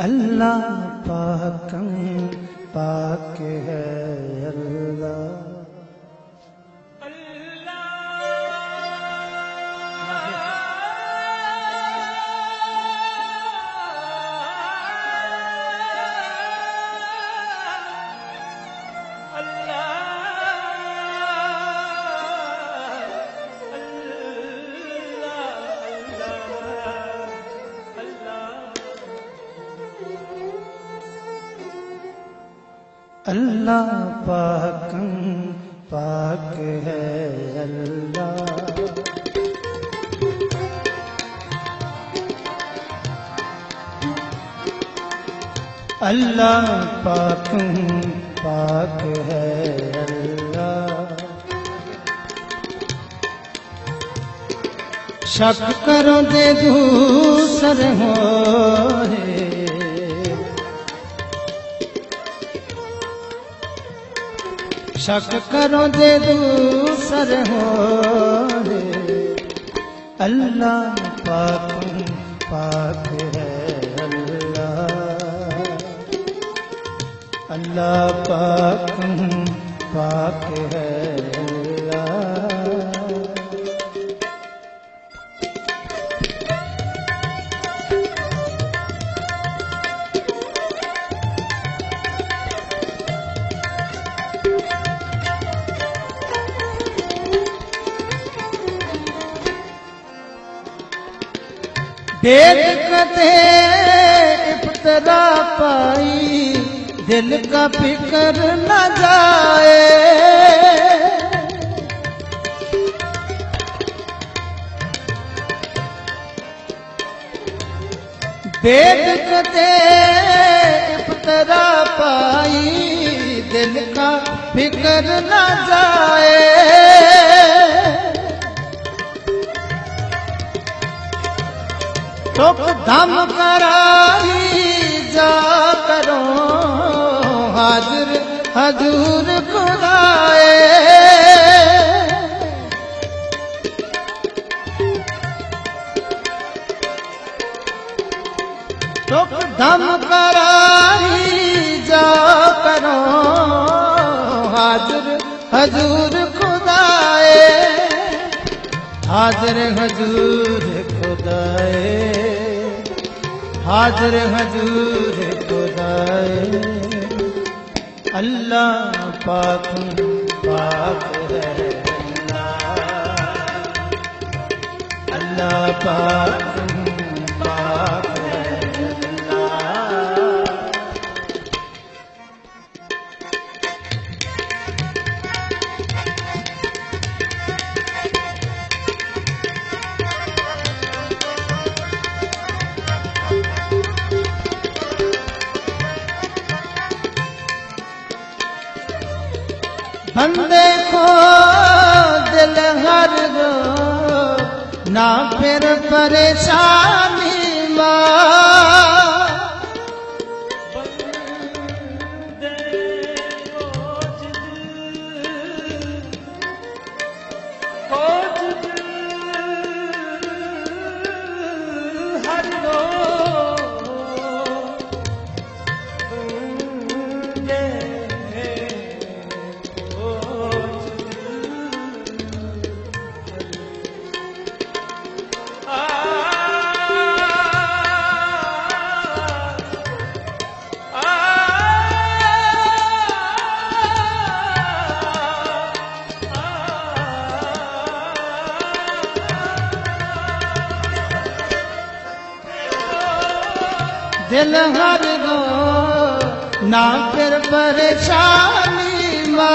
अल्लाह पाकम पाक है अल्लाह اللہ پاک پاک ہے اللہ اللہ پاک پاک ہے اللہ شک کرو دے دوسر ہو ہے ਸ਼ੱਕ ਕਰੋ ਦੇ ਦੂਸਰ ਹੋਰੇ ਅੱਲਾ ਪਾਕੂ ਪਾਕ ਹੈ ਅੱਲਾ ਅੱਲਾ ਪਾਕੂ ਪਾਕ ਹੈ ਦੇਖ ਕਤੇ ਇਫਤਰਾ ਪਾਈ ਦਿਲ ਕਾ ਫਿਕਰ ਨਾ ਜਾਏ। ਦੇਖ ਕਤੇ ਇਫਤਰਾ ਪਾਈ ਦਿਲ ਕਾ ਫਿਕਰ ਨਾ ਜਾਏ। तुक धम कराई जा करो हाजिर हजूर खुदाए हजूर खुदाए हाजिर हजूर खुदाए अल्लाह पाक पाक है अल्लाह अल्लाह पाक पाक ਹੰਦੇ ਖੋ ਦਿਲ ਹਰ ਗੋ ਨਾ ਫਿਰ ਪਰੇਸ਼ਾਨੀ ਮਾ ਮਿਲ ਹਰ ਗੋ ਨਾ ਫਿਰ ਪਰੇਸ਼ਾਨੀ ਮਾਂ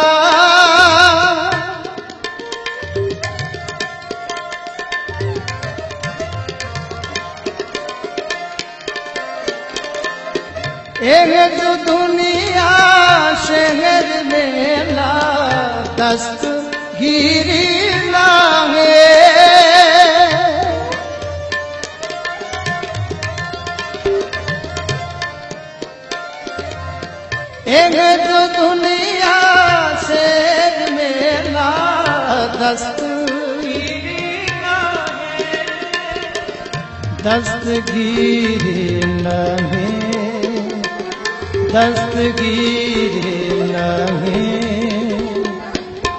ਇਹ ਜੋ ਦੁਨੀਆ ਸ਼ਹਿਰ ਮੇਲਾ ਦਸਤ दस्तगीरी दस्तगीरी नहीं दस्तगीर नहीं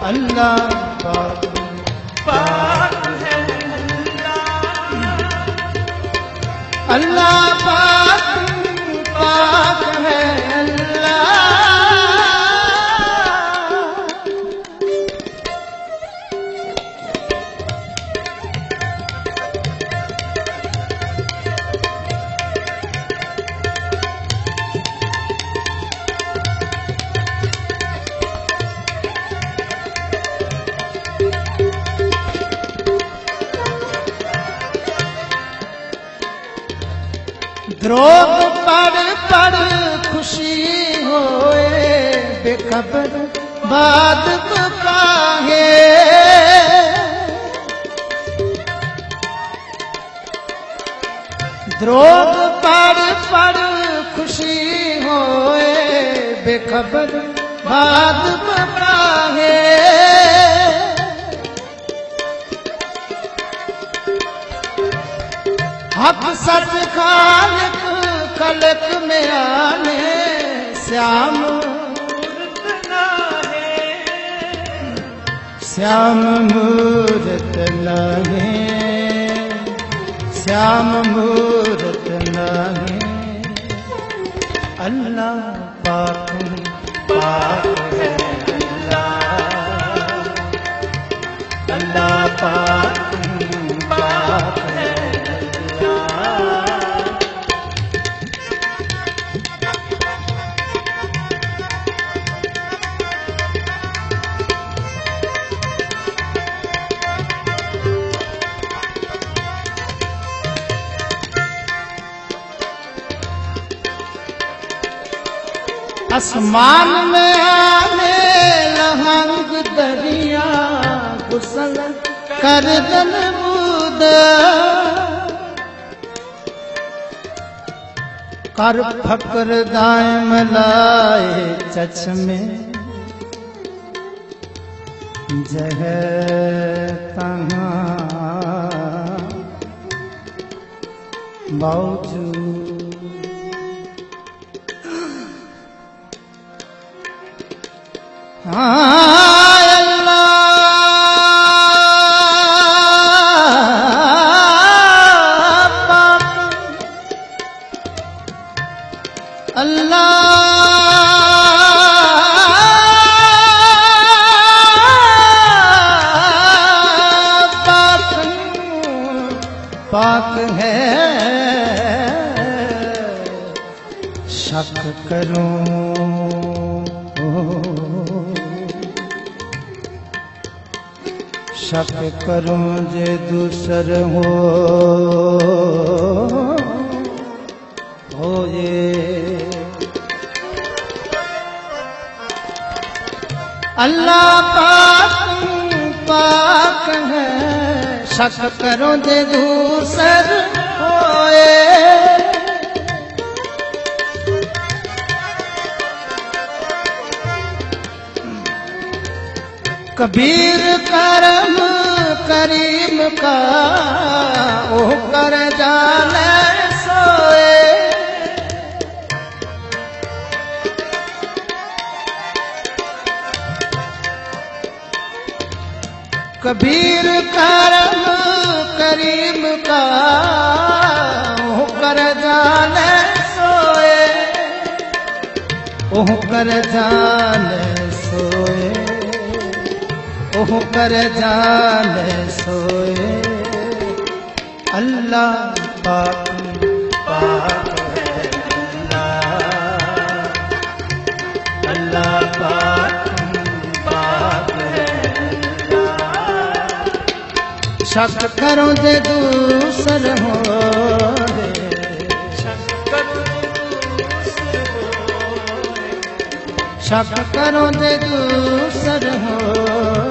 अल्लाह पाक पाक है अल्लाह पाक पाक है ਧਰੋਗ ਪੜ ਪੜ ਖੁਸ਼ੀ ਹੋਏ, ਬੇਖਬਰ ਬਾਦ ਕੋ ਕਾਹੇ। ਪੜ ਪੜ ਖੁਸ਼ੀ ਹੋਏ, ਬੇਖਬਰ ਬਾਦ ਕੋ हक सच खालक खलक में आने श्याम इतना है श्याम मूरत नहीं श्याम मूरत नहीं अल्लाह पाक पाक है अल्लाह अल्लाह पाक पाक आसमान में आने लहंग दरिया गुसल कर दन बूद कर फकर दाए मलाए चचमे जह तहाँ मौजूद हाँ ਸ਼ਕ ਕਰਮ ਜੇ ਦੂਸਰ ਹੋ। ਹੋਏ। ਅੱਲਾ ਪਾਕ ਪਾਕ ਹੈ, ਸ਼ਕ ਕਰੋ ਜੇ ਦੂਸਰ ਹੋਏ। ਕਬੀਰ ਕਰਮ ਕਰੀਮ ਕਾ, ਉਹ ਕਰ ਜਾਣੈ ਸੋਏ। ਕਬੀਰ ਕਰਮ ਕਰੀਮ ਕਾ, ਉਹ ਕਰ ਜਾਣੈ ਸੋਏ। ਉਹ ਕਰ ਜਾਣੈ ਸੋਏ। ਉਹ ਕਰ ਜਾਣੇ ਸੋਏ। ਅੱਲਾ ਪਾਕ ਪਾਕ ਹੈ। ਸ਼ੱਕ ਕਰੋ ਤੇ ਦੂਸਰ ਹੋ ਸ਼ੱਕ ਕਰੋ ਤੇ ਦੂਸਰ ਹੋਵੇ।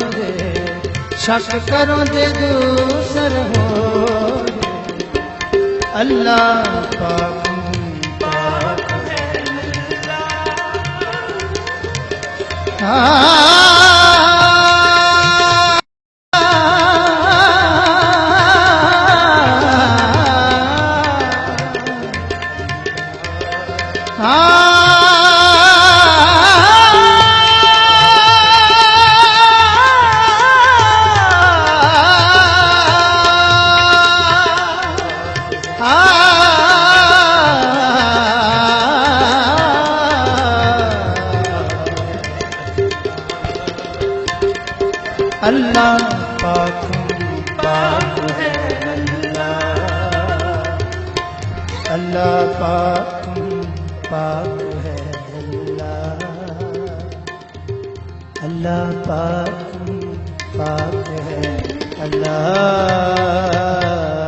ਸ਼ੱਕ ਕਰੋ ਦੇ ਦੂਸਰ ਹੋ ਅੱਲਾ ਪਾਕ ਪਾਕ ਹੈ। अल्लाह अल्लाह पाक पाक है। अल्लाह अल्लाह पाक है। अल्लाह